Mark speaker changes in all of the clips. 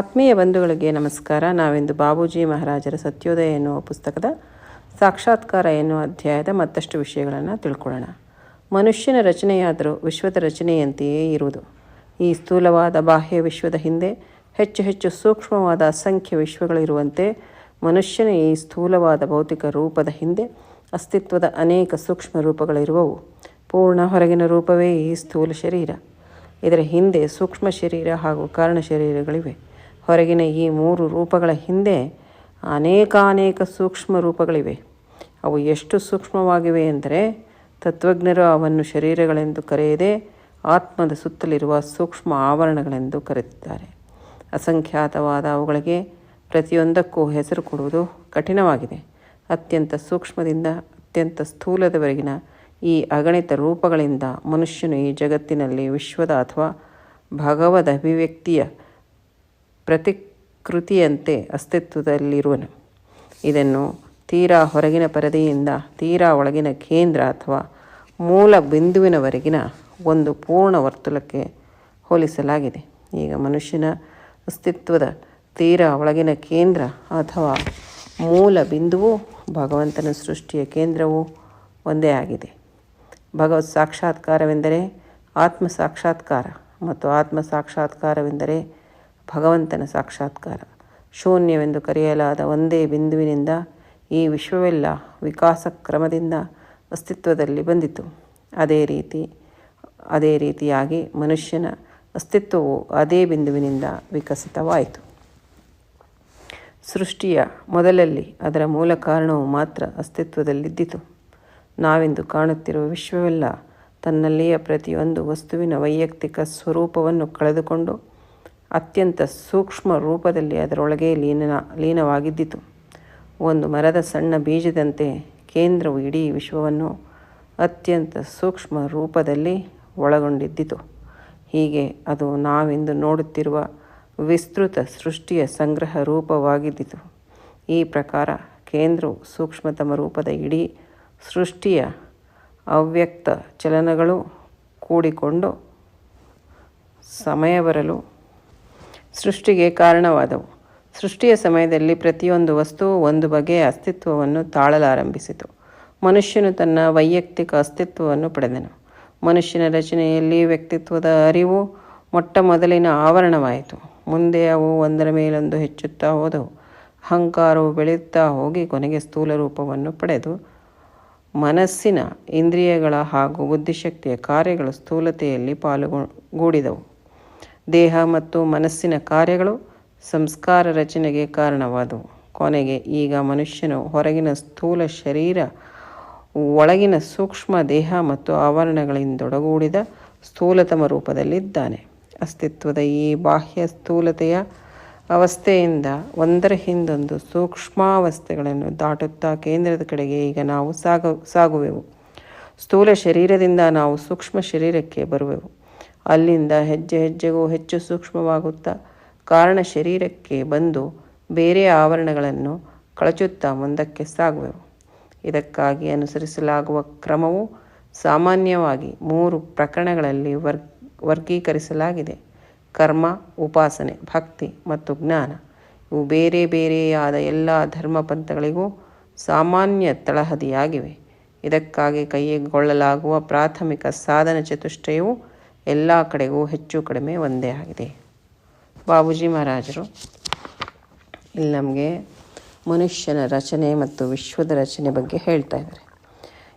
Speaker 1: ಆತ್ಮೀಯ ಬಂಧುಗಳಿಗೆ ನಮಸ್ಕಾರ. ನಾವಿಂದು ಬಾಬೂಜಿ ಮಹಾರಾಜರ ಸತ್ಯೋದಯ ಎನ್ನುವ ಪುಸ್ತಕದ ಸಾಕ್ಷಾತ್ಕಾರ ಎನ್ನುವ ಅಧ್ಯಾಯದ ಮತ್ತಷ್ಟು ವಿಷಯಗಳನ್ನು ತಿಳ್ಕೊಳ್ಳೋಣ. ಮನುಷ್ಯನ ರಚನೆಯಾದರೂ ವಿಶ್ವದ ರಚನೆಯಂತೆಯೇ ಇರುವುದು. ಈ ಸ್ಥೂಲವಾದ ಬಾಹ್ಯ ವಿಶ್ವದ ಹಿಂದೆ ಹೆಚ್ಚು ಹೆಚ್ಚು ಸೂಕ್ಷ್ಮವಾದ ಅಸಂಖ್ಯ ವಿಶ್ವಗಳಿರುವಂತೆ ಮನುಷ್ಯನ ಈ ಸ್ಥೂಲವಾದ ಭೌತಿಕ ರೂಪದ ಹಿಂದೆ ಅಸ್ತಿತ್ವದ ಅನೇಕ ಸೂಕ್ಷ್ಮ ರೂಪಗಳಿರುವವು. ಪೂರ್ಣ ಹೊರಗಿನ ರೂಪವೇ ಈ ಸ್ಥೂಲ ಶರೀರ. ಇದರ ಹಿಂದೆ ಸೂಕ್ಷ್ಮ ಶರೀರ ಹಾಗೂ ಕಾರಣ ಶರೀರಗಳಿವೆ. ಹೊರಗಿನ ಈ ಮೂರು ರೂಪಗಳ ಹಿಂದೆ ಅನೇಕಾನೇಕ ಸೂಕ್ಷ್ಮ ರೂಪಗಳಿವೆ. ಅವು ಎಷ್ಟು ಸೂಕ್ಷ್ಮವಾಗಿವೆ ಎಂದರೆ ತತ್ವಜ್ಞರು ಅವನ್ನು ಶರೀರಗಳೆಂದು ಕರೆಯದೆ ಆತ್ಮದ ಸುತ್ತಲಿರುವ ಸೂಕ್ಷ್ಮ ಆವರಣಗಳೆಂದು ಕರೆದಿದ್ದಾರೆ. ಅಸಂಖ್ಯಾತವಾದ ಅವುಗಳಿಗೆ ಪ್ರತಿಯೊಂದಕ್ಕೂ ಹೆಸರು ಕೊಡುವುದು ಕಠಿಣವಾಗಿದೆ. ಅತ್ಯಂತ ಸೂಕ್ಷ್ಮದಿಂದ ಅತ್ಯಂತ ಸ್ಥೂಲದವರೆಗಿನ ಈ ಅಗಣಿತ ರೂಪಗಳಿಂದ ಮನುಷ್ಯನು ಈ ಜಗತ್ತಿನಲ್ಲಿ ವಿಶ್ವದ ಅಥವಾ ಭಗವದ ಅಭಿವ್ಯಕ್ತಿಯ ಪ್ರತಿಕೃತಿಯಂತೆ ಅಸ್ತಿತ್ವದಲ್ಲಿರುವನು. ಇದನ್ನು ತೀರಾ ಹೊರಗಿನ ಪರದೆಯಿಂದ ತೀರಾ ಒಳಗಿನ ಕೇಂದ್ರ ಅಥವಾ ಮೂಲ ಬಿಂದುವಿನವರೆಗಿನ ಒಂದು ಪೂರ್ಣ ವರ್ತುಲಕ್ಕೆ ಹೋಲಿಸಲಾಗಿದೆ. ಈಗ ಮನುಷ್ಯನ ಅಸ್ತಿತ್ವದ ತೀರಾ ಒಳಗಿನ ಕೇಂದ್ರ ಅಥವಾ ಮೂಲ ಬಿಂದುವು ಭಗವಂತನ ಸೃಷ್ಟಿಯ ಕೇಂದ್ರವು ಒಂದೇ ಆಗಿದೆ. ಭಗವತ್ ಸಾಕ್ಷಾತ್ಕಾರವೆಂದರೆ ಆತ್ಮ ಸಾಕ್ಷಾತ್ಕಾರ ಮತ್ತು ಆತ್ಮ ಸಾಕ್ಷಾತ್ಕಾರವೆಂದರೆ ಭಗವಂತನ ಸಾಕ್ಷಾತ್ಕಾರ. ಶೂನ್ಯವೆಂದು ಕರೆಯಲಾದ ಒಂದೇ ಬಿಂದುವಿನಿಂದ ಈ ವಿಶ್ವವೆಲ್ಲ ವಿಕಾಸ ಕ್ರಮದಿಂದ ಅಸ್ತಿತ್ವದಲ್ಲಿ ಬಂದಿತು. ಅದೇ ರೀತಿ, ಅದೇ ರೀತಿಯಾಗಿ ಮನುಷ್ಯನ ಅಸ್ತಿತ್ವವು ಅದೇ ಬಿಂದುವಿನಿಂದ ವಿಕಸಿತವಾಯಿತು. ಸೃಷ್ಟಿಯ ಮೊದಲಲ್ಲಿ ಅದರ ಮೂಲ ಕಾರಣವು ಮಾತ್ರ ಅಸ್ತಿತ್ವದಲ್ಲಿದ್ದಿತು. ನಾವಿಂದು ಕಾಣುತ್ತಿರುವ ವಿಶ್ವವೆಲ್ಲ ತನ್ನಲ್ಲಿಯ ಪ್ರತಿಯೊಂದು ವಸ್ತುವಿನ ವೈಯಕ್ತಿಕ ಸ್ವರೂಪವನ್ನು ಕಳೆದುಕೊಂಡು ಅತ್ಯಂತ ಸೂಕ್ಷ್ಮ ರೂಪದಲ್ಲಿ ಅದರೊಳಗೆ ಲೀನ ಲೀನವಾಗಿದ್ದಿತು. ಒಂದು ಮರದ ಸಣ್ಣ ಬೀಜದಂತೆ ಕೇಂದ್ರವು ಇಡೀ ವಿಶ್ವವನ್ನು ಅತ್ಯಂತ ಸೂಕ್ಷ್ಮ ರೂಪದಲ್ಲಿ ಒಳಗೊಂಡಿದ್ದಿತು. ಹೀಗೆ ಅದು ನಾವಿಂದು ನೋಡುತ್ತಿರುವ ವಿಸ್ತೃತ ಸೃಷ್ಟಿಯ ಸಂಗ್ರಹ ರೂಪವಾಗಿದ್ದಿತು. ಈ ಪ್ರಕಾರ ಕೇಂದ್ರವು ಸೂಕ್ಷ್ಮತಮ ರೂಪದ ಇಡೀ ಸೃಷ್ಟಿಯ ಅವ್ಯಕ್ತ ಚಲನಗಳು ಕೂಡಿಕೊಂಡು ಸಮಯ ಬರಲು ಸೃಷ್ಟಿಗೆ ಕಾರಣವಾದವು. ಸೃಷ್ಟಿಯ ಸಮಯದಲ್ಲಿ ಪ್ರತಿಯೊಂದು ವಸ್ತುವು ಒಂದು ಬಗೆಯ ಅಸ್ತಿತ್ವವನ್ನು ತಾಳಲಾರಂಭಿಸಿತು. ಮನುಷ್ಯನು ತನ್ನ ವೈಯಕ್ತಿಕ ಅಸ್ತಿತ್ವವನ್ನು ಪಡೆದನು. ಮನುಷ್ಯನ ರಚನೆಯಲ್ಲಿ ವ್ಯಕ್ತಿತ್ವದ ಅರಿವು ಮೊಟ್ಟ ಮೊದಲಿನ ಆವರಣವಾಯಿತು. ಮುಂದೆ ಅವು ಒಂದರ ಮೇಲೊಂದು ಹೆಚ್ಚುತ್ತಾ ಹೋದವು. ಅಹಂಕಾರವು ಬೆಳೆಯುತ್ತಾ ಹೋಗಿ ಕೊನೆಗೆ ಸ್ಥೂಲ ರೂಪವನ್ನು ಪಡೆದು ಮನಸ್ಸಿನ ಇಂದ್ರಿಯಗಳ ಹಾಗೂ ಬುದ್ಧಿಶಕ್ತಿಯ ಕಾರ್ಯಗಳು ಸ್ಥೂಲತೆಯಲ್ಲಿ ಪಾಲುಗೂಡಿದವು ದೇಹ ಮತ್ತು ಮನಸ್ಸಿನ ಕಾರ್ಯಗಳು ಸಂಸ್ಕಾರ ರಚನೆಗೆ ಕಾರಣವಾದವು. ಕೊನೆಗೆ ಈಗ ಮನುಷ್ಯನು ಹೊರಗಿನ ಸ್ಥೂಲ ಶರೀರ, ಒಳಗಿನ ಸೂಕ್ಷ್ಮ ದೇಹ ಮತ್ತು ಆವರಣಗಳಿಂದೊಡಗೂಡಿದ ಸ್ಥೂಲತಮ ರೂಪದಲ್ಲಿದ್ದಾನೆ. ಅಸ್ತಿತ್ವದ ಈ ಬಾಹ್ಯ ಸ್ಥೂಲತೆಯ ಅವಸ್ಥೆಯಿಂದ ಒಂದರ ಹಿಂದೊಂದು ಸೂಕ್ಷ್ಮಾವಸ್ಥೆಗಳನ್ನು ದಾಟುತ್ತಾ ಕೇಂದ್ರದ ಕಡೆಗೆ ಈಗ ನಾವು ಸಾಗ, ಸಾಗುವೆವು. ಸ್ಥೂಲ ಶರೀರದಿಂದ ನಾವು ಸೂಕ್ಷ್ಮ ಶರೀರಕ್ಕೆ ಬರುವೆವು. ಅಲ್ಲಿಂದ ಹೆಜ್ಜೆ ಹೆಜ್ಜೆಗೂ ಹೆಚ್ಚು ಸೂಕ್ಷ್ಮವಾಗುತ್ತಾ ಕಾರಣ ಶರೀರಕ್ಕೆ ಬಂದು ಬೇರೆ ಆವರಣಗಳನ್ನು ಕಳಚುತ್ತಾ ಮುಂದಕ್ಕೆ ಸಾಗುವೆವು. ಇದಕ್ಕಾಗಿ ಅನುಸರಿಸಲಾಗುವ ಕ್ರಮವು ಸಾಮಾನ್ಯವಾಗಿ ಮೂರು ಪ್ರಕರಣಗಳಲ್ಲಿ ವರ್ ವರ್ಗೀಕರಿಸಲಾಗಿದೆ. ಕರ್ಮ, ಉಪಾಸನೆ, ಭಕ್ತಿ ಮತ್ತು ಜ್ಞಾನ. ಇವು ಬೇರೆ ಬೇರೆಯಾದ ಎಲ್ಲ ಧರ್ಮ ಪಂಥಗಳಿಗೂ ಸಾಮಾನ್ಯ ತಳಹದಿಯಾಗಿವೆ. ಇದಕ್ಕಾಗಿ ಕೈಗೊಳ್ಳಲಾಗುವ ಪ್ರಾಥಮಿಕ ಸಾಧನ ಚತುಷ್ಟಯವು ಎಲ್ಲ ಕಡೆಗೂ ಹೆಚ್ಚು ಕಡಿಮೆ ಒಂದೇ ಆಗಿದೆ. ಬಾಬೂಜಿ ಮಹಾರಾಜರು, ಇಲ್ಲಿ ನಮಗೆ ಮನುಷ್ಯನ ರಚನೆ ಮತ್ತು ವಿಶ್ವದ ರಚನೆ ಬಗ್ಗೆ ಹೇಳ್ತಾ ಇದ್ದಾರೆ.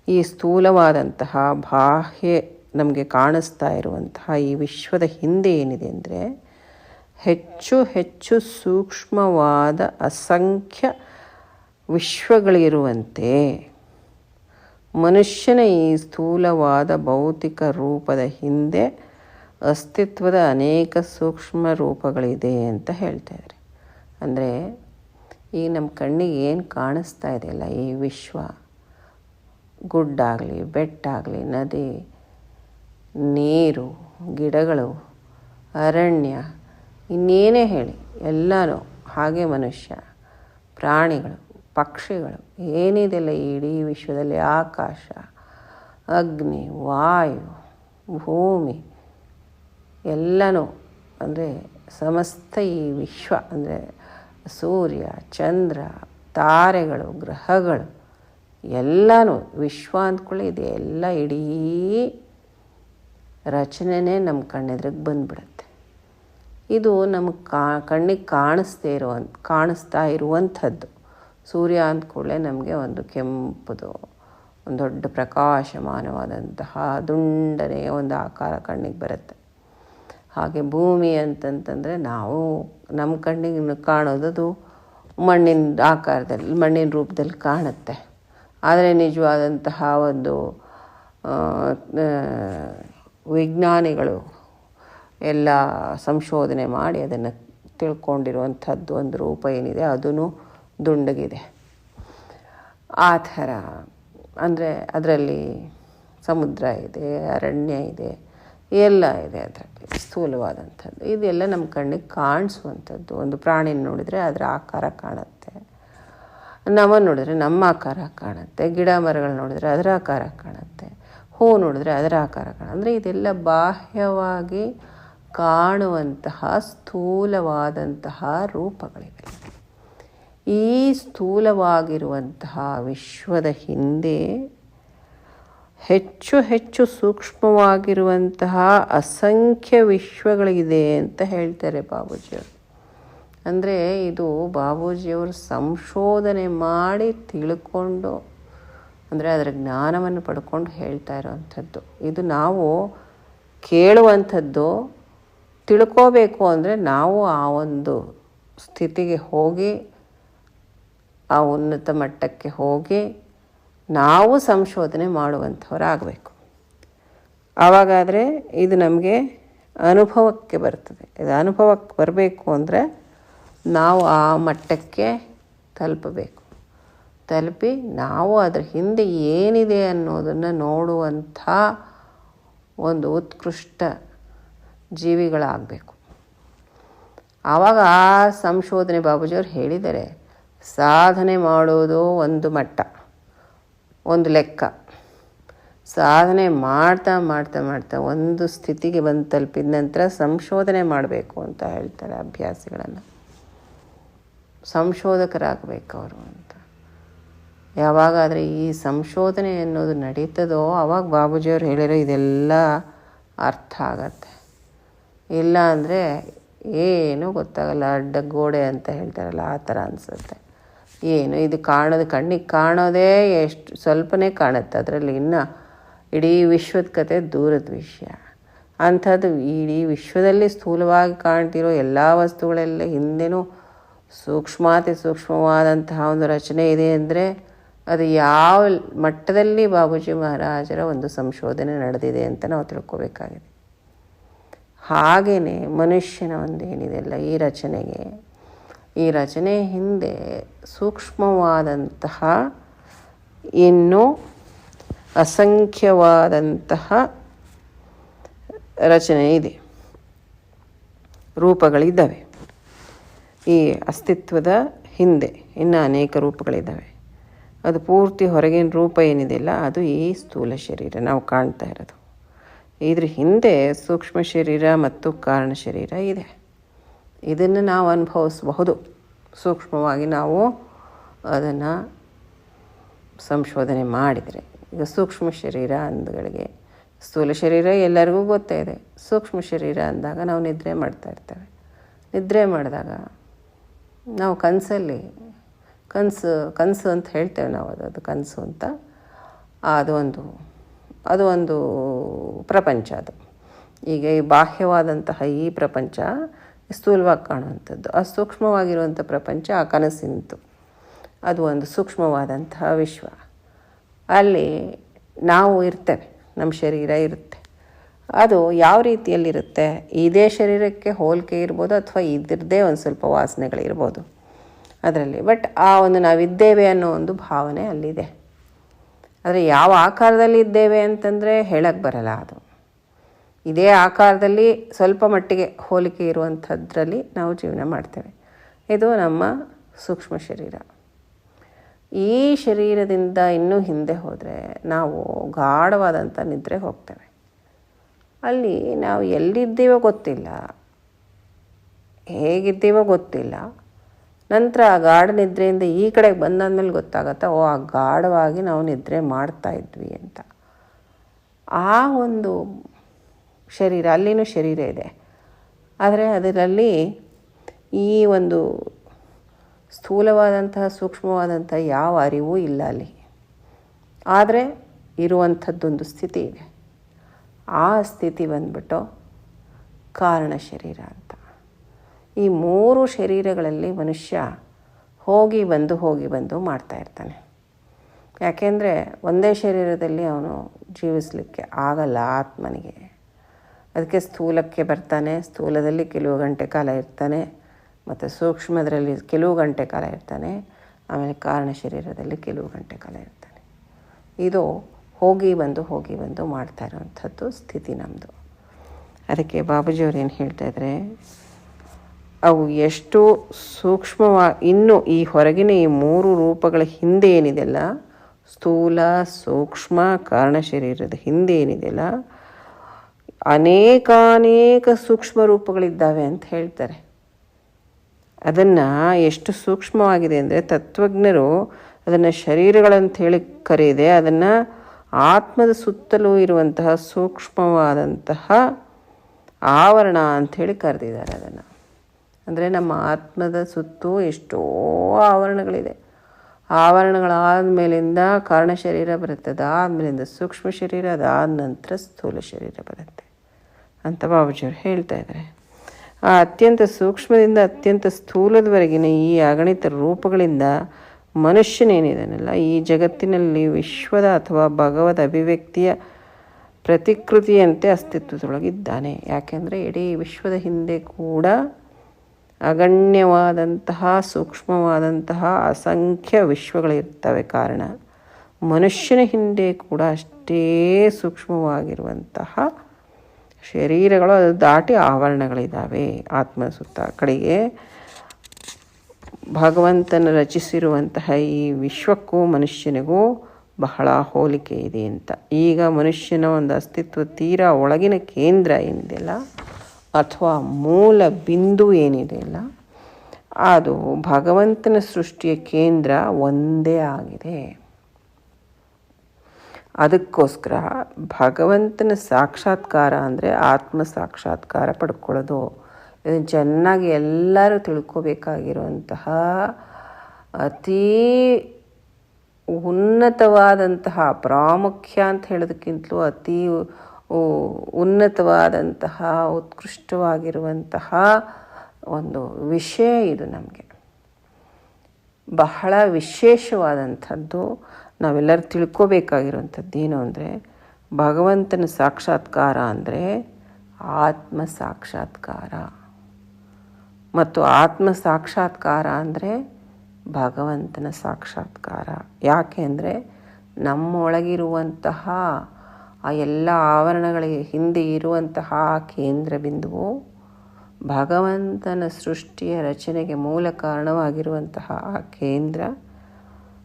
Speaker 1: ಈ ಸ್ಥೂಲವಾದಂತಹ ಬಾಹ್ಯ ನಮಗೆ ಕಾಣಿಸ್ತಾ ಇರುವಂತಹ ಈ ವಿಶ್ವದ ಹಿಂದೆ ಏನಿದೆ ಅಂದರೆ ಹೆಚ್ಚು ಹೆಚ್ಚು ಸೂಕ್ಷ್ಮವಾದ ಅಸಂಖ್ಯ ವಿಶ್ವಗಳಿರುವಂತೆ ಮನುಷ್ಯನ ಈ ಸ್ಥೂಲವಾದ ಭೌತಿಕ ರೂಪದ ಹಿಂದೆ ಅಸ್ತಿತ್ವದ ಅನೇಕ ಸೂಕ್ಷ್ಮ ರೂಪಗಳಿದೆ ಅಂತ ಹೇಳ್ತಾ ಇದ್ದಾರೆ. ಅಂದರೆ ಈಗ ನಮ್ಮ ಕಣ್ಣಿಗೆ ಏನು ಕಾಣಿಸ್ತಾ ಇದೆಯಲ್ಲ ಈ ವಿಶ್ವ, ಗುಡ್ಡಾಗಲಿ ಬೆಟ್ಟ ಆಗಲಿ ನದಿ, ನೀರು, ಗಿಡಗಳು, ಅರಣ್ಯ, ಇನ್ನೇನೇ ಹೇಳಿ, ಎಲ್ಲನೂ ಹಾಗೆ ಮನುಷ್ಯ, ಪ್ರಾಣಿಗಳು ಪಕ್ಷಿಗಳು. ಏನಿದೆಲ್ಲ ಇಡೀ ವಿಶ್ವದಲ್ಲಿ? ಆಕಾಶ, ಅಗ್ನಿ, ವಾಯು, ಭೂಮಿ, ಎಲ್ಲನೂ ಅಂದರೆ ಸಮಸ್ತ ಈ ವಿಶ್ವ ಅಂದರೆ ಸೂರ್ಯ, ಚಂದ್ರ, ತಾರೆಗಳು, ಗ್ರಹಗಳು, ಎಲ್ಲನೂ ವಿಶ್ವ ಅಂದ್ಕೊಳ್ಳಿ ಇದೆ. ಎಲ್ಲ ಇಡೀ ರಚನೆನೇ ನಮ್ಮ ಕಣ್ಣೆದ್ರಿಗೆ ಬಂದ್ಬಿಡುತ್ತೆ. ಇದು ನಮಗೆ ಕಾ, ಕಣ್ಣಿಗೆ ಕಾಣಿಸ್ದೇ ಇರುವಂಥ ಕಾಣಿಸ್ತಾ ಇರುವಂಥದ್ದು. ಸೂರ್ಯ ಅಂದ ಕೂಡಲೇ ನಮಗೆ ಒಂದು ಕೆಂಪುದು, ಒಂದು ದೊಡ್ಡ ಪ್ರಕಾಶಮಾನವಾದಂತಹ ದುಂಡನೆ ಒಂದು ಆಕಾರ ಕಣ್ಣಿಗೆ ಬರುತ್ತೆ. ಹಾಗೆ ಭೂಮಿ ಅಂತಂತಂದರೆ ನಾವು ನಮ್ಮ ಕಣ್ಣಿಗೆ ಕಾಣೋದದು ಮಣ್ಣಿನ ಆಕಾರದಲ್ಲಿ, ಮಣ್ಣಿನ ರೂಪದಲ್ಲಿ ಕಾಣುತ್ತೆ. ಆದರೆ ನಿಜವಾದಂತಹ ಒಂದು ವಿಜ್ಞಾನಿಗಳು ಎಲ್ಲ ಸಂಶೋಧನೆ ಮಾಡಿ ಅದನ್ನು ತಿಳ್ಕೊಂಡಿರುವಂಥದ್ದು ಒಂದು ರೂಪ ಏನಿದೆ ಅದೂ ದುಂಡಗಿದೆ. ಆ ಥರ. ಅಂದರೆ ಅದರಲ್ಲಿ ಸಮುದ್ರ ಇದೆ, ಅರಣ್ಯ ಇದೆ, ಎಲ್ಲ ಇದೆ ಅದರಲ್ಲಿ, ಸ್ಥೂಲವಾದಂಥದ್ದು. ಇದೆಲ್ಲ ನಮ್ಮ ಕಣ್ಣಿಗೆ ಕಾಣಿಸುವಂಥದ್ದು. ಒಂದು ಪ್ರಾಣಿನ ನೋಡಿದರೆ ಅದರ ಆಕಾರ ಕಾಣುತ್ತೆ. ನಮ್ಮ ನೋಡಿದ್ರೆ ನಮ್ಮ ಆಕಾರ ಕಾಣುತ್ತೆ. ಗಿಡ ಮರಗಳು ನೋಡಿದ್ರೆ ಅದರ ಆಕಾರ ಕಾಣುತ್ತೆ. ಹೂ ನೋಡಿದ್ರೆ ಅದರ ಆಕಾರ ಕಾಣ ಅಂದರೆ ಇದೆಲ್ಲ ಬಾಹ್ಯವಾಗಿ ಕಾಣುವಂತಹ ಸ್ಥೂಲವಾದಂತಹ ರೂಪಗಳಿವೆ. ಈ ಸ್ಥೂಲವಾಗಿರುವಂತಹ ವಿಶ್ವದ ಹಿಂದೆ ಹೆಚ್ಚು ಹೆಚ್ಚು ಸೂಕ್ಷ್ಮವಾಗಿರುವಂತಹ ಅಸಂಖ್ಯ ವಿಶ್ವಗಳಿದೆ ಅಂತ ಹೇಳ್ತಾರೆ ಬಾಬೂಜಿಯವರು ಅಂದರೆ ಇದು ಬಾಬೂಜಿಯವರು ಸಂಶೋಧನೆ ಮಾಡಿ ತಿಳ್ಕೊಂಡು, ಅಂದರೆ ಅದರ ಜ್ಞಾನವನ್ನು ಪಡ್ಕೊಂಡು ಹೇಳ್ತಾ ಇರೋವಂಥದ್ದು. ಇದು ನಾವು ಕೇಳುವಂಥದ್ದು, ತಿಳ್ಕೋಬೇಕು ಅಂದರೆ ನಾವು ಆ ಒಂದು ಸ್ಥಿತಿಗೆ ಹೋಗಿ ಆ ಉನ್ನತ ಮಟ್ಟಕ್ಕೆ ಹೋಗಿ ನಾವು ಸಂಶೋಧನೆ ಮಾಡುವಂಥವರಾಗಬೇಕು. ಆವಾಗಾದರೆ ಇದು ನಮಗೆ ಅನುಭವಕ್ಕೆ ಬರ್ತದೆ. ಇದು ಅನುಭವಕ್ಕೆ ಬರಬೇಕು ಅಂದರೆ ನಾವು ಆ ಮಟ್ಟಕ್ಕೆ ತಲುಪಬೇಕು. ತಲುಪಿ ನಾವು ಅದರ ಹಿಂದೆ ಏನಿದೆ ಅನ್ನೋದನ್ನು ನೋಡುವಂಥ ಒಂದು ಉತ್ಕೃಷ್ಟ ಜೀವಿಗಳಾಗಬೇಕು. ಆವಾಗ ಆ ಸಂಶೋಧನೆ ಬಾಬುಜಿಯವರು ಹೇಳಿದ್ದಾರೆ ಸಾಧನೆ ಮಾಡೋದು ಒಂದು ಮಟ್ಟ, ಒಂದು ಲೆಕ್ಕ. ಸಾಧನೆ ಮಾಡ್ತಾ ಮಾಡ್ತಾ ಮಾಡ್ತಾ ಒಂದು ಸ್ಥಿತಿಗೆ ಬಂದು ತಲುಪಿದ ನಂತರ ಸಂಶೋಧನೆ ಮಾಡಬೇಕು ಅಂತ ಹೇಳ್ತಾರೆ ಅಭ್ಯಾಸಿಗಳನ್ನು. ಸಂಶೋಧಕರಾಗಬೇಕು ಅವರು ಅಂತ. ಯಾವಾಗಾದರೆ ಈ ಸಂಶೋಧನೆ ಅನ್ನೋದು ನಡೀತದೋ ಆವಾಗ ಬಾಬೂಜಿಯವರು ಹೇಳಿರೋ ಇದೆಲ್ಲ ಅರ್ಥ ಆಗತ್ತೆ. ಇಲ್ಲ ಅಂದರೆ ಏನೂ ಗೊತ್ತಾಗಲ್ಲ, ಅಡ್ಡ ಗೋಡೆ ಅಂತ ಹೇಳ್ತಾರಲ್ಲ, ಆ ಥರ ಅನಿಸುತ್ತೆ. ಏನು ಇದು ಕಾಣೋದು ಕಣ್ಣಿಗೆ ಕಾಣೋದೇ ಎಷ್ಟು ಸ್ವಲ್ಪನೇ ಕಾಣುತ್ತೆ ಅದರಲ್ಲಿ ಇನ್ನು ಇಡೀ ವಿಶ್ವದ ಕತೆ ದೂರದ ವಿಷಯ. ಅಂಥದ್ದು ಇಡೀ ವಿಶ್ವದಲ್ಲಿ ಸ್ಥೂಲವಾಗಿ ಕಾಣ್ತಿರೋ ಎಲ್ಲ ವಸ್ತುಗಳೆಲ್ಲ ಹಿಂದೆನೂ ಸೂಕ್ಷ್ಮಾತಿ ಸೂಕ್ಷ್ಮವಾದಂತಹ ಒಂದು ರಚನೆ ಇದೆ ಅಂದರೆ ಅದು ಯಾವ ಮಟ್ಟದಲ್ಲಿ ಬಾಬೂಜಿ ಮಹಾರಾಜರ ಒಂದು ಸಂಶೋಧನೆ ನಡೆದಿದೆ ಅಂತ ನಾವು ತಿಳ್ಕೊಬೇಕಾಗಿದೆ. ಹಾಗೆಯೇ ಮನುಷ್ಯನ ಒಂದು ಏನಿದೆಲ್ಲ ಈ ರಚನೆಗೆ. ಈ ರಚನೆ ಹಿಂದೆ ಸೂಕ್ಷ್ಮವಾದಂತಹ, ಇನ್ನು ಅಸಂಖ್ಯವಾದಂತಹ ರಚನೆ ಇದೆ. ರೂಪಗಳಿದ್ದಾವೆ. ಈ ಅಸ್ತಿತ್ವದ ಹಿಂದೆ ಇನ್ನು ಅನೇಕ ರೂಪಗಳಿದ್ದಾವೆ. ಅದು ಪೂರ್ತಿ ಹೊರಗಿನ ರೂಪ ಏನಿದೆಯಲ್ಲ, ಅದು ಈ ಸ್ಥೂಲ ಶರೀರ ನಾವು ಕಾಣ್ತಾ ಇರೋದು. ಇದ್ರ ಹಿಂದೆ ಸೂಕ್ಷ್ಮ ಶರೀರ ಮತ್ತು ಕಾರಣ ಶರೀರ ಇದೆ. ಇದನ್ನು ನಾವು ಅನುಭವಿಸಬಹುದು. ಸೂಕ್ಷ್ಮವಾಗಿ ನಾವು ಅದನ್ನು ಸಂಶೋಧನೆ ಮಾಡಿದರೆ. ಈಗ ಸೂಕ್ಷ್ಮ ಶರೀರ ಅಂದಗಳಿಗೆ ಸ್ಥೂಲ ಶರೀರ ಎಲ್ಲರಿಗೂ ಗೊತ್ತೇ ಇದೆ. ಸೂಕ್ಷ್ಮ ಶರೀರ ಅಂದಾಗ ನಾವು ನಿದ್ರೆ ಮಾಡ್ತಾ ಇರ್ತೇವೆ. ನಿದ್ರೆ ಮಾಡಿದಾಗ ನಾವು ಕನಸಲ್ಲಿ ಕನಸು ಕನಸು ಅಂತ ಹೇಳ್ತೇವೆ ನಾವು ಅದು ಅದು ಕನಸು ಅಂತ. ಅದು ಒಂದು ಅದು ಒಂದು ಪ್ರಪಂಚ ಅದು. ಈಗ ಈ ಬಾಹ್ಯವಾದಂತಹ ಈ ಪ್ರಪಂಚ ಸ್ಥೂಲವಾಗಿ ಕಾಣುವಂಥದ್ದು. ಆ ಸೂಕ್ಷ್ಮವಾಗಿರುವಂಥ ಪ್ರಪಂಚ ಆ ಕನಸಿಂತು ಅದು ಒಂದು ಸೂಕ್ಷ್ಮವಾದಂತಹ ವಿಶ್ವ. ಅಲ್ಲಿ ನಾವು ಇರ್ತೇವೆ, ನಮ್ಮ ಶರೀರ ಇರುತ್ತೆ. ಅದು ಯಾವ ರೀತಿಯಲ್ಲಿರುತ್ತೆ? ಇದೇ ಶರೀರಕ್ಕೆ ಹೋಲಿಕೆ ಇರ್ಬೋದು ಅಥವಾ ಇದ್ರದ್ದೇ ಒಂದು ಸ್ವಲ್ಪ ವಾಸನೆಗಳಿರ್ಬೋದು ಅದರಲ್ಲಿ. ಬಟ್ ಆ ಒಂದು ನಾವಿದ್ದೇವೆ ಅನ್ನೋ ಒಂದು ಭಾವನೆ ಅಲ್ಲಿದೆ. ಆದರೆ ಯಾವ ಆಕಾರದಲ್ಲಿ ಇದ್ದೇವೆ ಅಂತಂದರೆ ಹೇಳಕ್ಕೆ ಬರಲ್ಲ ಅದು. ಇದೇ ಆಕಾರದಲ್ಲಿ ಸ್ವಲ್ಪ ಮಟ್ಟಿಗೆ ಹೋಲಿಕೆ ಇರುವಂಥದ್ರಲ್ಲಿ ನಾವು ಜೀವನ ಮಾಡ್ತೇವೆ. ಇದು ನಮ್ಮ ಸೂಕ್ಷ್ಮ ಶರೀರ. ಈ ಶರೀರದಿಂದ ಇನ್ನೂ ಹಿಂದೆ ಹೋದರೆ ನಾವು ಗಾಢವಾದಂಥ ನಿದ್ರೆ ಹೋಗ್ತೇವೆ. ಅಲ್ಲಿ ನಾವು ಎಲ್ಲಿದ್ದೀವೋ ಗೊತ್ತಿಲ್ಲ. ಹೇಗಿದ್ದೀವೋ ಗೊತ್ತಿಲ್ಲ. ನಂತರ ಆ ಗಾಢ ನಿದ್ರೆಯಿಂದ ಈ ಕಡೆಗೆ ಬಂದಾದ್ಮೇಲೆ ಗೊತ್ತಾಗತ್ತೆ, ಓ, ಆ ಗಾಢವಾಗಿ ನಾವು ನಿದ್ರೆ ಮಾಡ್ತಾ ಇದ್ವಿ ಅಂತ. ಆ ಒಂದು ಶರೀರ, ಅಲ್ಲಿನೂ ಶರೀರ ಇದೆ. ಆದರೆ ಅದರಲ್ಲಿ ಈ ಒಂದು ಸ್ಥೂಲವಾದಂತಹ, ಸೂಕ್ಷ್ಮವಾದಂಥ ಯಾವ ಅರಿವೂ ಇಲ್ಲ ಅಲ್ಲಿ. ಆದರೆ ಇರುವಂಥದ್ದೊಂದು ಸ್ಥಿತಿ ಇದೆ. ಆ ಸ್ಥಿತಿ ಬಂದ್ಬಿಟ್ಟು ಕಾರಣ ಶರೀರ ಅಂತ. ಈ ಮೂರು ಶರೀರಗಳಲ್ಲಿ ಮನುಷ್ಯ ಹೋಗಿ ಬಂದು ಹೋಗಿ ಬಂದು ಮಾಡ್ತಾ ಇರ್ತಾನೆ. ಯಾಕೆಂದರೆ ಒಂದೇ ಶರೀರದಲ್ಲಿ ಅವನು ಜೀವಿಸಲಿಕ್ಕೆ ಆಗಲ್ಲ ಆತ್ಮನಿಗೆ. ಅದಕ್ಕೆ ಸ್ಥೂಲಕ್ಕೆ ಬರ್ತಾನೆ. ಸ್ಥೂಲದಲ್ಲಿ ಕೆಲವು ಗಂಟೆ ಕಾಲ ಇರ್ತಾನೆ. ಮತ್ತು ಸೂಕ್ಷ್ಮದರಲ್ಲಿ ಕೆಲವು ಗಂಟೆ ಕಾಲ ಇರ್ತಾನೆ. ಆಮೇಲೆ ಕಾರಣ ಶರೀರದಲ್ಲಿ ಕೆಲವು ಗಂಟೆ ಕಾಲ ಇರ್ತಾನೆ. ಇದು ಹೋಗಿ ಬಂದು ಹೋಗಿ ಬಂದು ಮಾಡ್ತಾ ಇರುವಂಥದ್ದು ಸ್ಥಿತಿ ನಮ್ಮದು ಅದಕ್ಕೆ ಬಾಬುಜಿಯವರು ಏನು ಹೇಳ್ತಾ ಇದ್ದಾರೆ ಅವು ಎಷ್ಟು ಸೂಕ್ಷ್ಮವಾ, ಇನ್ನು ಈ ಹೊರಗಿನ ಈ ಮೂರು ರೂಪಗಳ ಹಿಂದೆ ಏನಿದೆಯಲ್ಲ, ಸ್ಥೂಲ, ಸೂಕ್ಷ್ಮ, ಕಾರಣ ಶರೀರದ ಹಿಂದೆ ಏನಿದೆಯಲ್ಲ ಅನೇಕಾನೇಕ ಸೂಕ್ಷ್ಮ ರೂಪಗಳಿದ್ದಾವೆ ಅಂತ ಹೇಳ್ತಾರೆ. ಅದನ್ನು ಎಷ್ಟು ಸೂಕ್ಷ್ಮವಾಗಿದೆ ಅಂದರೆ ತತ್ವಜ್ಞರು ಅದನ್ನು ಶರೀರಗಳಂತ ಹೇಳಿ ಅದನ್ನು ಆತ್ಮದ ಸುತ್ತಲೂ ಇರುವಂತಹ ಸೂಕ್ಷ್ಮವಾದಂತಹ ಆವರಣ ಅಂಥೇಳಿ ಕರೆದಿದ್ದಾರೆ ಅದನ್ನು. ಅಂದರೆ ನಮ್ಮ ಆತ್ಮದ ಸುತ್ತೂ ಎಷ್ಟೋ ಆವರಣಗಳಿದೆ. ಆವರಣಗಳಾದ ಮೇಲಿಂದ ಕಾರಣ ಶರೀರ ಬರುತ್ತೆ ಅದಾದಮೇಲಿಂದ ಸೂಕ್ಷ್ಮ ಶರೀರ, ಅದಾದ ನಂತರ ಸ್ಥೂಲ ಶರೀರ ಬರುತ್ತೆ. ಅಂತ ಬಾಬುಜಿಯವರು ಹೇಳ್ತಾ ಇದ್ದಾರೆ. ಆ ಅತ್ಯಂತ ಸೂಕ್ಷ್ಮದಿಂದ ಅತ್ಯಂತ ಸ್ಥೂಲದವರೆಗಿನ ಈ ಅಗಣಿತ ರೂಪಗಳಿಂದ ಮನುಷ್ಯನೇನಿದಾನಲ್ಲ, ಈ ಜಗತ್ತಿನಲ್ಲಿ ವಿಶ್ವದ ಅಥವಾ ಭಗವದ್ ಅಭಿವ್ಯಕ್ತಿಯ ಪ್ರತಿಕೃತಿಯಂತೆ ಅಸ್ತಿತ್ವದೊಳಗಿದ್ದಾನೆ. ಯಾಕೆಂದರೆ ಇಡೀ ವಿಶ್ವದ ಹಿಂದೆ ಕೂಡ ಅಗಣ್ಯವಾದಂತಹ, ಸೂಕ್ಷ್ಮವಾದಂತಹ, ಅಸಂಖ್ಯ ವಿಶ್ವಗಳಿರ್ತವೆ. ಕಾರಣ ಮನುಷ್ಯನ ಹಿಂದೆ ಕೂಡ ಅಷ್ಟೇ ಸೂಕ್ಷ್ಮವಾಗಿರುವಂತಹ ಶರೀರಗಳು ಅದು ದಾಟಿ ಆವರಣಗಳಿದ್ದಾವೆ ಆತ್ಮ ಸುತ್ತ. ಕಡೆಗೆ ಭಗವಂತನ ರಚಿಸಿರುವಂತಹ ಈ ವಿಶ್ವಕ್ಕೂ ಮನುಷ್ಯನಿಗೂ ಬಹಳ ಹೋಲಿಕೆ ಇದೆ ಅಂತ. ಈಗ ಮನುಷ್ಯನ ಒಂದು ಅಸ್ತಿತ್ವ ತೀರಾ ಒಳಗಿನ ಕೇಂದ್ರ ಏನಿದೆಯಲ್ಲ ಅಥವಾ ಮೂಲ ಬಿಂದು ಏನಿದೆಯಲ್ಲ ಅದು ಭಗವಂತನ ಸೃಷ್ಟಿಯ ಕೇಂದ್ರ ಒಂದೇ ಆಗಿದೆ. ಅದಕ್ಕೋಸ್ಕರ ಭಗವಂತನ ಸಾಕ್ಷಾತ್ಕಾರ ಅಂದರೆ ಆತ್ಮ ಸಾಕ್ಷಾತ್ಕಾರ ಪಡ್ಕೊಳ್ಳೋದು. ಇದನ್ನು ಚೆನ್ನಾಗಿ ಎಲ್ಲರೂ ತಿಳ್ಕೋಬೇಕಾಗಿರುವಂತಹ ಅತೀ ಉನ್ನತವಾದಂತಹ, ಪ್ರಾಮುಖ್ಯ ಅಂತ ಹೇಳೋದಕ್ಕಿಂತಲೂ ಅತಿ ಉನ್ನತವಾದಂತಹ, ಉತ್ಕೃಷ್ಟವಾಗಿರುವಂತಹ ಒಂದು ವಿಷಯ ಇದು ನಮಗೆ. ಬಹಳ ವಿಶೇಷವಾದಂಥದ್ದು. ನಾವೆಲ್ಲರೂ ತಿಳ್ಕೋಬೇಕಾಗಿರುವಂಥದ್ದು ಏನು ಅಂದರೆ ಭಗವಂತನ ಸಾಕ್ಷಾತ್ಕಾರ ಅಂದರೆ ಆತ್ಮ ಸಾಕ್ಷಾತ್ಕಾರ. ಮತ್ತು ಆತ್ಮ ಸಾಕ್ಷಾತ್ಕಾರ ಅಂದರೆ ಭಗವಂತನ ಸಾಕ್ಷಾತ್ಕಾರ. ಯಾಕೆ ಅಂದರೆ ನಮ್ಮೊಳಗಿರುವಂತಹ ಆ ಎಲ್ಲ ಆವರಣಗಳಿಗೆ ಹಿಂದೆ ಇರುವಂತಹ ಕೇಂದ್ರ ಬಿಂದುವು ಭಗವಂತನ ಸೃಷ್ಟಿಯ ರಚನೆಗೆ ಮೂಲ ಕಾರಣವಾಗಿರುವಂತಹ ಆ ಕೇಂದ್ರ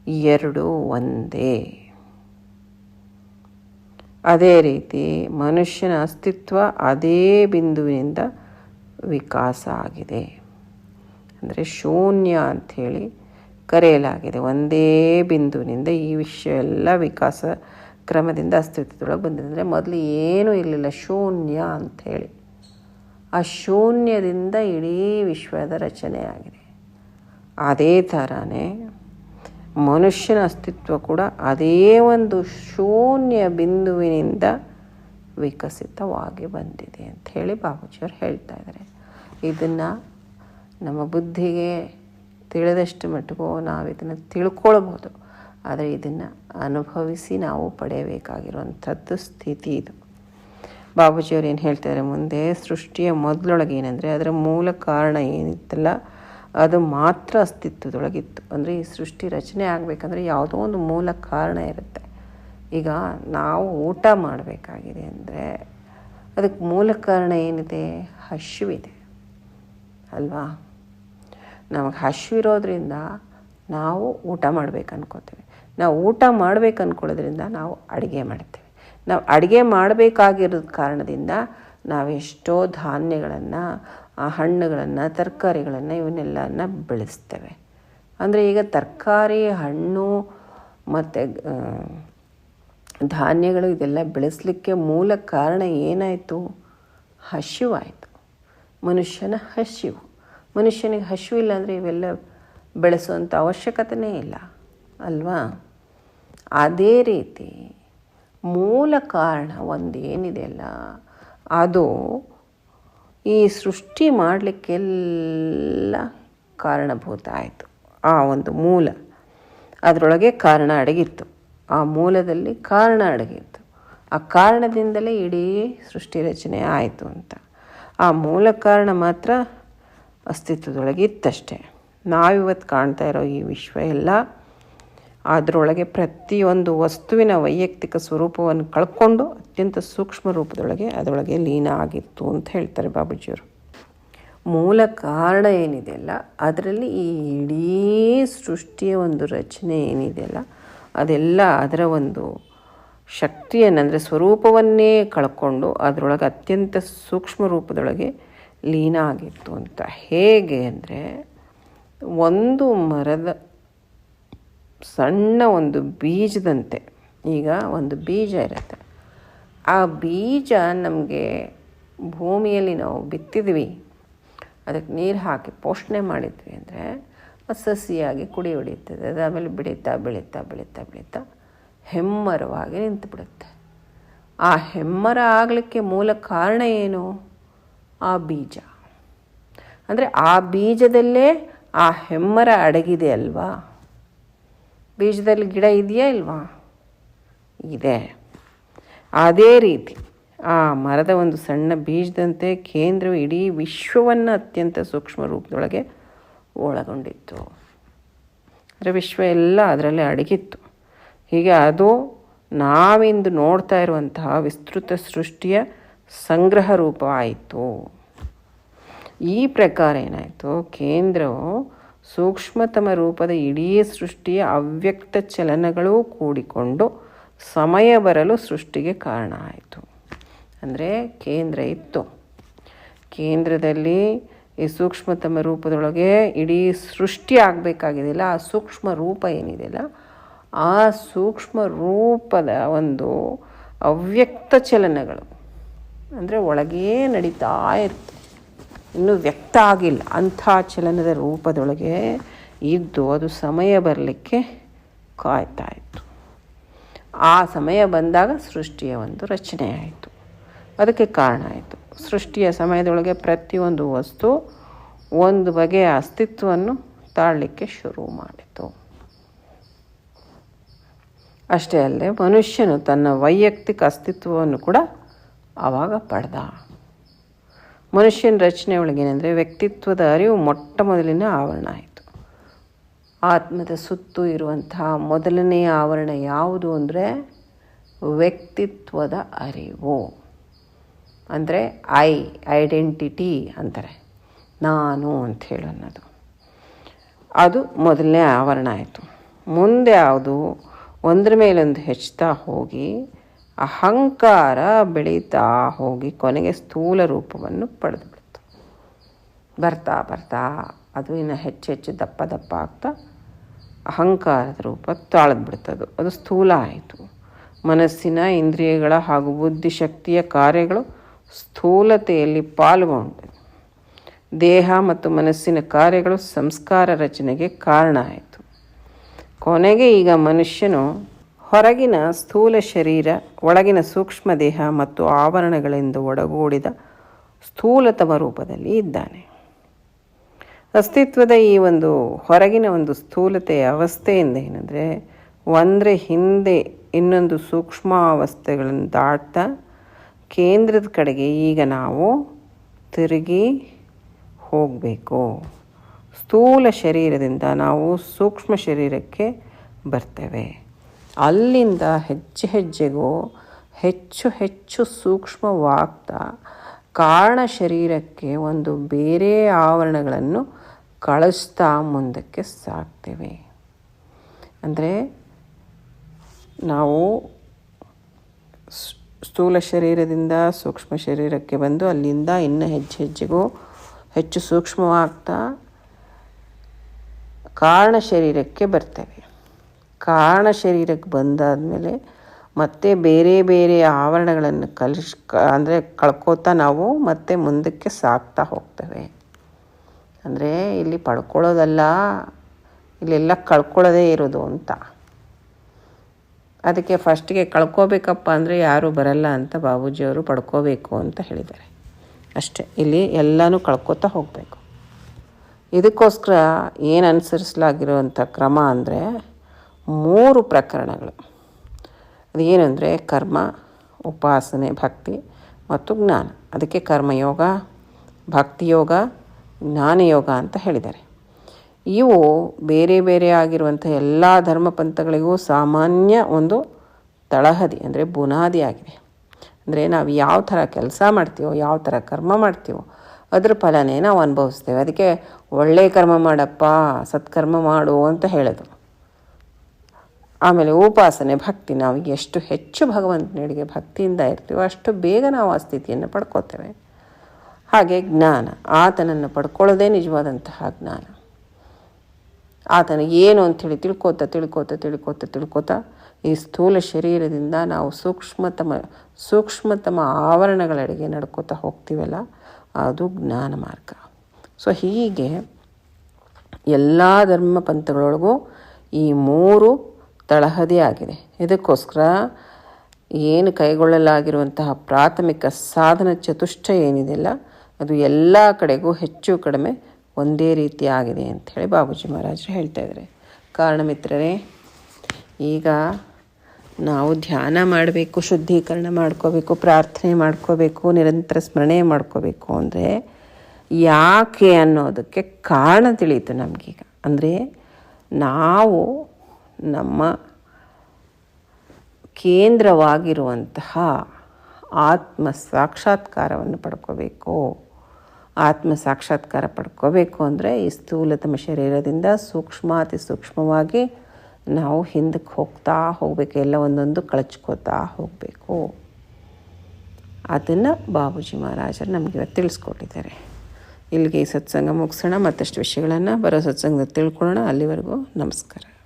Speaker 1: ಎರಡು ಒಂದೇ. ಅದೇ ರೀತಿ ಮನುಷ್ಯನ ಅಸ್ತಿತ್ವ ಅದೇ ಬಿಂದುವಿನಿಂದ ವಿಕಾಸ ಆಗಿದೆ. ಅಂದರೆ ಶೂನ್ಯ ಅಂಥೇಳಿ ಕರೆಯಲಾಗಿದೆ. ಒಂದೇ ಬಿಂದುವಿನಿಂದ ಈ ವಿಷಯ ಎಲ್ಲ ವಿಕಾಸ ಕ್ರಮದಿಂದ ಅಸ್ತಿತ್ವದೊಳಗೆ ಬಂದಿದೆ. ಅಂದರೆ ಮೊದಲು ಏನೂ ಇರಲಿಲ್ಲ. ಶೂನ್ಯ ಅಂಥೇಳಿ. ಆ ಶೂನ್ಯದಿಂದ ಇಡೀ ವಿಶ್ವದ ರಚನೆ ಆಗಿದೆ. ಅದೇ ಥರನೇ ಮನುಷ್ಯನ ಅಸ್ತಿತ್ವ ಕೂಡ ಅದೇ ಒಂದು ಶೂನ್ಯ ಬಿಂದುವಿನಿಂದ ವಿಕಸಿತವಾಗಿ ಬಂದಿದೆ ಅಂತ ಹೇಳಿ ಬಾಬೂಜಿಯವರು ಹೇಳ್ತಾ ಇದ್ದಾರೆ. ಇದನ್ನು ನಮ್ಮ ಬುದ್ಧಿಗೆ ತಿಳಿದಷ್ಟು ಮಟ್ಟಿಗೂ ನಾವು ಇದನ್ನು ತಿಳ್ಕೊಳ್ಬೋದು. ಆದರೆ ಇದನ್ನು ಅನುಭವಿಸಿ ನಾವು ಪಡೆಯಬೇಕಾಗಿರುವಂಥದ್ದು ಸ್ಥಿತಿ ಇದು. ಬಾಬೂಜಿಯವರು ಏನು ಹೇಳ್ತಾರೆ ಮುಂದೆ ಸೃಷ್ಟಿಯ ಮೊದಲೊಳಗೆ ಏನಂದರೆ ಅದರ ಮೂಲ ಕಾರಣ ಏನಿತ್ತಲ್ಲ ಅದು ಮಾತ್ರ ಅಸ್ತಿತ್ವದೊಳಗಿತ್ತು. ಅಂದರೆ ಈ ಸೃಷ್ಟಿ ರಚನೆ ಆಗಬೇಕಂದ್ರೆ ಯಾವುದೋ ಒಂದು ಮೂಲ ಕಾರಣ ಇರುತ್ತೆ. ಈಗ ನಾವು ಊಟ ಮಾಡಬೇಕಾಗಿದೆ ಅಂದರೆ ಅದಕ್ಕೆ ಮೂಲ ಕಾರಣ ಏನಿದೆ? ಹಸಿವಿದೆ ಅಲ್ವಾ? ನಮಗೆ ಹಸಿವಿರೋದ್ರಿಂದ ನಾವು ಊಟ ಮಾಡ್ಬೇಕು ಅನ್ಕೋತೀವಿ ನಾವು ಊಟ ಮಾಡ್ಬೇಕು ಅಂದ್ಕೊಳ್ಳೋದ್ರಿಂದ ನಾವು ಅಡುಗೆ ಮಾಡ್ತೇವೆ. ನಾವು ಅಡುಗೆ ಮಾಡಬೇಕಾಗಿರೋದ ಕಾರಣದಿಂದ ನಾವೆಷ್ಟೋ ಧಾನ್ಯಗಳನ್ನು ಹಣ್ಣುಗಳನ್ನು, ತರಕಾರಿಗಳನ್ನು ಇವನ್ನೆಲ್ಲನ ಬೆಳೆಸ್ತೇವೆ. ಅಂದರೆ ಈಗ ತರಕಾರಿ, ಹಣ್ಣು ಮತ್ತು ಧಾನ್ಯಗಳು ಇದೆಲ್ಲ ಬೆಳೆಸಲಿಕ್ಕೆ ಮೂಲ ಕಾರಣ ಏನಾಯಿತು? ಹಸಿವಾಯಿತು ಮನುಷ್ಯನ ಹಸಿವು ಮನುಷ್ಯನಿಗೆ ಹಸಿವು ಇಲ್ಲ ಅಂದರೆ ಇವೆಲ್ಲ ಬೆಳೆಸುವಂಥ ಅವಶ್ಯಕತೆಯೇ ಇಲ್ಲ, ಅಲ್ವಾ? ಅದೇ ರೀತಿ ಮೂಲ ಕಾರಣ ಒಂದೇನಿದೆಯಲ್ಲ ಅದು ಈ ಸೃಷ್ಟಿ ಮಾಡಲಿಕ್ಕೆಲ್ಲ ಕಾರಣಭೂತ ಆಯಿತು ಆ ಒಂದು ಮೂಲ ಅದರೊಳಗೆ ಕಾರಣ ಅಡಗಿತ್ತು. ಆ ಮೂಲದಲ್ಲಿ ಕಾರಣ ಅಡಗಿತ್ತು. ಆ ಕಾರಣದಿಂದಲೇ ಇಡೀ ಸೃಷ್ಟಿ ರಚನೆ ಆಯಿತು ಅಂತ. ಆ ಮೂಲ ಕಾರಣ ಮಾತ್ರ ಅಸ್ತಿತ್ವದೊಳಗೆ ಇತ್ತಷ್ಟೇ ನಾವಿವತ್ತು ಕಾಣ್ತಾ ಇರೋ ಈ ವಿಶ್ವ ಎಲ್ಲ ಅದರೊಳಗೆ ಪ್ರತಿಯೊಂದು ವಸ್ತುವಿನ ವೈಯಕ್ತಿಕ ಸ್ವರೂಪವನ್ನು ಕಳ್ಕೊಂಡು ಅತ್ಯಂತ ಸೂಕ್ಷ್ಮ ರೂಪದೊಳಗೆ ಅದರೊಳಗೆ ಲೀನ ಆಗಿತ್ತು ಅಂತ ಹೇಳ್ತಾರೆ ಬಾಬುಜಿಯವರು. ಮೂಲ ಕಾರಣ ಏನಿದೆಯಲ್ಲ ಅದರಲ್ಲಿ ಈ ಇಡೀ ಸೃಷ್ಟಿಯ ಒಂದು ರಚನೆ ಏನಿದೆಯಲ್ಲ ಅದೆಲ್ಲ ಅದರ ಒಂದು ಶಕ್ತಿಯನ್ನು ಅಂದರೆ ಸ್ವರೂಪವನ್ನೇ ಕಳ್ಕೊಂಡು ಅದರೊಳಗೆ ಅತ್ಯಂತ ಸೂಕ್ಷ್ಮ ರೂಪದೊಳಗೆ ಲೀನ ಆಗಿತ್ತು ಅಂತ. ಹೇಗೆ ಅಂದರೆ, ಒಂದು ಮರದ ಸಣ್ಣ ಒಂದು ಬೀಜದಂತೆ. ಈಗ ಒಂದು ಬೀಜ ಇರುತ್ತೆ. ಆ ಬೀಜ ನಮಗೆ ಭೂಮಿಯಲ್ಲಿ ನಾವು ಬಿತ್ತಿದ್ವಿ. ಅದಕ್ಕೆ ನೀರು ಹಾಕಿ ಪೋಷಣೆ ಮಾಡಿದ್ವಿ ಅಂದರೆ ಸಸಿಯಾಗಿ ಕುಡಿ ಹೊಡಿತದೆ ಅದು ಆಮೇಲೆ ಬೆಳೀತಾ ಬೆಳೀತಾ ಬೆಳೀತಾ ಬೆಳೀತಾ ಹೆಮ್ಮರವಾಗಿ ನಿಂತು ಬಿಡುತ್ತೆ ಆ ಹೆಮ್ಮರ ಆಗಲಿಕ್ಕೆ ಮೂಲ ಕಾರಣ ಏನು? ಆ ಬೀಜ. ಅಂದರೆ ಆ ಬೀಜದಲ್ಲೇ ಆ ಹೆಮ್ಮರ ಅಡಗಿದೆ ಅಲ್ವಾ? ಬೀಜದಲ್ಲಿ ಗಿಡ ಇದೆಯಾ ಇಲ್ವಾ? ಇದೆ. ಅದೇ ರೀತಿ ಆ ಮರದ ಒಂದು ಸಣ್ಣ ಬೀಜದಂತೆ ಕೇಂದ್ರವು ಇಡೀ ವಿಶ್ವವನ್ನು ಅತ್ಯಂತ ಸೂಕ್ಷ್ಮ ರೂಪದೊಳಗೆ ಒಳಗೊಂಡಿತ್ತು. ಅಂದರೆ ವಿಶ್ವ ಎಲ್ಲ ಅದರಲ್ಲೇ ಅಡಗಿತ್ತು. ಹೀಗೆ ಅದು ನಾವಿಂದು ನೋಡ್ತಾ ಇರುವಂತಹ ವಿಸ್ತೃತ ಸೃಷ್ಟಿಯ ಸಂಗ್ರಹ ರೂಪ ಆಯಿತು. ಈ ಪ್ರಕಾರ ಏನಾಯಿತು? ಕೇಂದ್ರವು ಸೂಕ್ಷ್ಮತಮ ರೂಪದ ಇಡೀ ಸೃಷ್ಟಿಯ ಅವ್ಯಕ್ತ ಚಲನಗಳೂ ಕೂಡಿಕೊಂಡು ಸಮಯ ಬರಲು ಸೃಷ್ಟಿಗೆ ಕಾರಣ ಆಯಿತು. ಅಂದರೆ ಕೇಂದ್ರ ಇತ್ತು. ಕೇಂದ್ರದಲ್ಲಿ ಈ ಸೂಕ್ಷ್ಮತಮ ರೂಪದೊಳಗೆ ಇಡೀ ಸೃಷ್ಟಿ ಆಗಬೇಕಾಗಿದೆಯಲ್ಲ, ಆ ಸೂಕ್ಷ್ಮ ರೂಪ ಏನಿದೆಯಲ್ಲ ಆ ಸೂಕ್ಷ್ಮ ರೂಪದ ಒಂದು ಅವ್ಯಕ್ತ ಚಲನಗಳು, ಅಂದರೆ ಒಳಗೇ ನಡೀತಾ ಇರುತ್ತೆ ಇನ್ನೂ ವ್ಯಕ್ತ ಆಗಿಲ್ಲ. ಅಂಥ ಚಲನದ ರೂಪದೊಳಗೆ ಇದ್ದು ಅದು ಸಮಯ ಬರಲಿಕ್ಕೆ ಕಾಯ್ತಾ ಇತ್ತು. ಆ ಸಮಯ ಬಂದಾಗ ಸೃಷ್ಟಿಯ ಒಂದು ರಚನೆ ಆಯಿತು. ಅದಕ್ಕೆ ಕಾರಣ ಆಯಿತು. ಸೃಷ್ಟಿಯ ಸಮಯದೊಳಗೆ ಪ್ರತಿಯೊಂದು ವಸ್ತು ಒಂದು ಬಗೆಯ ಅಸ್ತಿತ್ವವನ್ನು ತಾಳಲಿಕ್ಕೆ ಶುರು ಮಾಡಿತು. ಅಷ್ಟೇ ಅಲ್ಲದೆ ಮನುಷ್ಯನು ತನ್ನ ವೈಯಕ್ತಿಕ ಅಸ್ತಿತ್ವವನ್ನು ಕೂಡ ಆವಾಗ ಪಡೆದ. ಮನುಷ್ಯನ ರಚನೆ ಒಳಗೇನೆಂದರೆ ವ್ಯಕ್ತಿತ್ವದ ಅರಿವು ಮೊಟ್ಟ ಮೊದಲಿನ ಆವರಣ ಆಯಿತು. ಆತ್ಮದ ಸುತ್ತು ಇರುವಂತಹ ಮೊದಲನೆಯ ಆವರಣ ಯಾವುದು ಅಂದರೆ ವ್ಯಕ್ತಿತ್ವದ ಅರಿವು. ಅಂದರೆ ಐ, ಐಡೆಂಟಿಟಿ ಅಂತಾರೆ. ನಾನು ಅಂತ ಅನ್ನೋದು ಅದು ಮೊದಲನೇ ಆವರಣ ಆಯಿತು. ಮುಂದೆ ಯಾವುದು? ಒಂದ್ರ ಮೇಲೊಂದು ಹೆಚ್ಚುತ್ತಾ ಹೋಗಿ ಅಹಂಕಾರ ಬೆಳೀತಾ ಹೋಗಿ ಕೊನೆಗೆ ಸ್ಥೂಲ ರೂಪವನ್ನು ಪಡೆದುಬಿಡ್ತು ಬರ್ತಾ ಬರ್ತಾ ಅದು ಇನ್ನು ಹೆಚ್ಚು ಹೆಚ್ಚು ದಪ್ಪ ದಪ್ಪ ಆಗ್ತಾ ಅಹಂಕಾರದ ರೂಪ ತಾಳದ್ಬಿಡ್ತದು ಅದು ಸ್ಥೂಲ ಆಯಿತು. ಮನಸ್ಸಿನ ಇಂದ್ರಿಯಗಳ ಹಾಗೂ ಬುದ್ಧಿಶಕ್ತಿಯ ಕಾರ್ಯಗಳು ಸ್ಥೂಲತೆಯಲ್ಲಿ ಪಾಲ್ಗೊಂಡು ದೇಹ ಮತ್ತು ಮನಸ್ಸಿನ ಕಾರ್ಯಗಳು ಸಂಸ್ಕಾರ ರಚನೆಗೆ ಕಾರಣ ಆಯಿತು. ಕೊನೆಗೆ ಈಗ ಮನುಷ್ಯನು ಹೊರಗಿನ ಸ್ಥೂಲ ಶರೀರ, ಒಳಗಿನ ಸೂಕ್ಷ್ಮ ದೇಹ ಮತ್ತು ಆವರಣಗಳಿಂದ ಒಡಗೂಡಿದ ಸ್ಥೂಲತಮ ರೂಪದಲ್ಲಿ ಇದ್ದಾನೆ. ಅಸ್ತಿತ್ವದ ಈ ಒಂದು ಹೊರಗಿನ ಒಂದು ಸ್ಥೂಲತೆಯ ಅವಸ್ಥೆಯಿಂದ ಏನಂದರೆ, ಒಂದರ ಹಿಂದೆ ಇನ್ನೊಂದು ಸೂಕ್ಷ್ಮ ಅವಸ್ಥೆಗಳನ್ನು ದಾಟ್ತಾ ಕೇಂದ್ರದ ಕಡೆಗೆ ಈಗ ನಾವು ತಿರುಗಿ ಹೋಗಬೇಕು. ಸ್ಥೂಲ ಶರೀರದಿಂದ ನಾವು ಸೂಕ್ಷ್ಮ ಶರೀರಕ್ಕೆ ಬರ್ತೇವೆ. ಅಲ್ಲಿಂದ ಹೆಜ್ಜೆ ಹೆಜ್ಜೆಗೂ ಹೆಚ್ಚು ಹೆಚ್ಚು ಸೂಕ್ಷ್ಮವಾಗ್ತಾ ಕಾರಣ ಶರೀರಕ್ಕೆ ಒಂದು ಬೇರೆ ಆವರಣಗಳನ್ನು ಕಳಿಸ್ತಾ ಮುಂದಕ್ಕೆ ಸಾಕ್ತೇವೆ ಅಂದರೆ ನಾವು ಸ್ಥೂಲ ಶರೀರದಿಂದ ಸೂಕ್ಷ್ಮ ಶರೀರಕ್ಕೆ ಬಂದು ಅಲ್ಲಿಂದ ಇನ್ನು ಹೆಜ್ಜೆ ಹೆಜ್ಜೆಗೂ ಹೆಚ್ಚು ಸೂಕ್ಷ್ಮವಾಗ್ತಾ ಕಾರಣ ಶರೀರಕ್ಕೆ ಬರ್ತೇವೆ. ಕಾರಣ ಶರೀರಕ್ಕೆ ಬಂದಾದಮೇಲೆ ಮತ್ತೆ ಬೇರೆ ಬೇರೆ ಆವರಣಗಳನ್ನು ಕಲಿಸ್ ಅಂದರೆ ಕಳ್ಕೋತಾ ನಾವು ಮತ್ತೆ ಮುಂದಕ್ಕೆ ಸಾಗ್ತಾ ಹೋಗ್ತೇವೆ. ಅಂದರೆ ಇಲ್ಲಿ ಪಡ್ಕೊಳ್ಳೋದಲ್ಲ, ಇಲ್ಲೆಲ್ಲ ಕಳ್ಕೊಳ್ಳೋದೇ ಇರೋದು ಅಂತ. ಅದಕ್ಕೆ ಫಸ್ಟಿಗೆ ಕಳ್ಕೋಬೇಕಪ್ಪ ಅಂದರೆ ಯಾರೂ ಬರಲ್ಲ ಅಂತ ಬಾಬೂಜಿಯವರು ಪಡ್ಕೋಬೇಕು ಅಂತ ಹೇಳಿದ್ದಾರೆ. ಅಷ್ಟೇ, ಇಲ್ಲಿ ಎಲ್ಲನೂ ಕಳ್ಕೊತಾ ಹೋಗಬೇಕು. ಇದಕ್ಕೋಸ್ಕರ ಏನು ಅನುಸರಿಸಲಾಗಿರುವಂಥ ಕ್ರಮ ಅಂದರೆ ಮೂರು ಪ್ರಕರಣಗಳು. ಅದೇನೆಂದರೆ ಕರ್ಮ, ಉಪಾಸನೆ, ಭಕ್ತಿ ಮತ್ತು ಜ್ಞಾನ. ಅದಕ್ಕೆ ಕರ್ಮಯೋಗ, ಭಕ್ತಿಯೋಗ, ಜ್ಞಾನಯೋಗ ಅಂತ ಹೇಳಿದ್ದಾರೆ. ಇವು ಬೇರೆ ಬೇರೆ ಆಗಿರುವಂಥ ಎಲ್ಲ ಧರ್ಮಪಂಥಗಳಿಗೂ ಸಾಮಾನ್ಯ ಒಂದು ತಳಹದಿ, ಅಂದರೆ ಬುನಾದಿ ಆಗಿದೆ. ಅಂದರೆ ನಾವು ಯಾವ ಥರ ಕೆಲಸ ಮಾಡ್ತೀವೋ, ಯಾವ ಥರ ಕರ್ಮ ಮಾಡ್ತೀವೋ, ಅದ್ರ ಫಲನೇ ನಾವು ಅನುಭವಿಸ್ತೇವೆ. ಅದಕ್ಕೆ ಒಳ್ಳೆಯ ಕರ್ಮ ಮಾಡಪ್ಪ, ಸತ್ಕರ್ಮ ಮಾಡು ಅಂತ ಹೇಳೋದು. ಆಮೇಲೆ ಉಪಾಸನೆ, ಭಕ್ತಿ, ನಾವು ಎಷ್ಟು ಹೆಚ್ಚು ಭಗವಂತನಿಗೆ ಭಕ್ತಿಯಿಂದ ಇರ್ತೀವೋ ಅಷ್ಟು ಬೇಗ ನಾವು ಆ ಸ್ಥಿತಿಯನ್ನು ಪಡ್ಕೋತೇವೆ. ಹಾಗೆ ಜ್ಞಾನ, ಆತನನ್ನು ಪಡ್ಕೊಳ್ಳೋದೇ ನಿಜವಾದಂತಹ ಜ್ಞಾನ. ಆತನ ಏನು ಅಂಥೇಳಿ ತಿಳ್ಕೋತ ತಿಳ್ಕೋತ ತಿಳ್ಕೋತ ತಿಳ್ಕೋತ ಈ ಸ್ಥೂಲ ಶರೀರದಿಂದ ನಾವು ಸೂಕ್ಷ್ಮತಮ ಸೂಕ್ಷ್ಮತಮ ಆವರಣಗಳೆಡೆಗೆ ನಡ್ಕೋತಾ ಹೋಗ್ತೀವಲ್ಲ, ಅದು ಜ್ಞಾನ ಮಾರ್ಗ. ಸೊ ಹೀಗೆ ಎಲ್ಲ ಧರ್ಮ ಪಂಥಗಳೊಳಗೂ ಈ ಮೂರು ತಳಹದಿ ಆಗಿದೆ ಇದಕ್ಕೋಸ್ಕರ ಏನು ಕೈಗೊಳ್ಳಲಾಗಿರುವಂತಹ ಪ್ರಾಥಮಿಕ ಸಾಧನ ಚತುಷ್ಟ ಏನಿದೆಯಲ್ಲ, ಅದು ಎಲ್ಲ ಕಡೆಗೂ ಹೆಚ್ಚು ಕಡಿಮೆ ಒಂದೇ ರೀತಿ ಆಗಿದೆ ಅಂಥೇಳಿ ಬಾಬೂಜಿ ಮಹಾರಾಜರು ಹೇಳ್ತಾ ಇದ್ದಾರೆ. ಕಾರಣ ಮಿತ್ರರೇ, ಈಗ ನಾವು ಧ್ಯಾನ ಮಾಡಬೇಕು, ಶುದ್ಧೀಕರಣ ಮಾಡ್ಕೋಬೇಕು, ಪ್ರಾರ್ಥನೆ ಮಾಡ್ಕೋಬೇಕು, ನಿರಂತರ ಸ್ಮರಣೆ ಮಾಡ್ಕೋಬೇಕು ಅಂದರೆ ಯಾಕೆ ಅನ್ನೋದಕ್ಕೆ ಕಾರಣ ತಿಳಿಯಿತು ನಮಗೀಗ. ಅಂದರೆ ನಾವು ನಮ್ಮ ಕೇಂದ್ರವಾಗಿರುವಂತಹ ಆತ್ಮ ಸಾಕ್ಷಾತ್ಕಾರವನ್ನು ಪಡ್ಕೋಬೇಕು. ಆತ್ಮ ಸಾಕ್ಷಾತ್ಕಾರ ಪಡ್ಕೋಬೇಕು ಅಂದರೆ ಈ ಸ್ಥೂಲತಮ ಶರೀರದಿಂದ ಸೂಕ್ಷ್ಮಾತಿ ಸೂಕ್ಷ್ಮವಾಗಿ ನಾವು ಹಿಂದಕ್ಕೆ ಹೋಗ್ತಾ ಹೋಗಬೇಕು, ಎಲ್ಲ ಒಂದೊಂದು ಕಳಚ್ಕೋತಾ ಹೋಗಬೇಕು. ಅದನ್ನು ಬಾಬೂಜಿ ಮಹಾರಾಜರು ನಮಗೆ ಇವತ್ತು ತಿಳಿಸ್ಕೊಟ್ಟಿದ್ದಾರೆ. ಇಲ್ಲಿಗೆ ಈ ಸತ್ಸಂಗ ಮುಗಿಸೋಣ, ಮತ್ತಷ್ಟು ವಿಷಯಗಳನ್ನು ಬರೋ ಸತ್ಸಂಗದಲ್ಲಿ ತಿಳ್ಕೊಳ್ಳೋಣ. ಅಲ್ಲಿವರೆಗೂ ನಮಸ್ಕಾರ.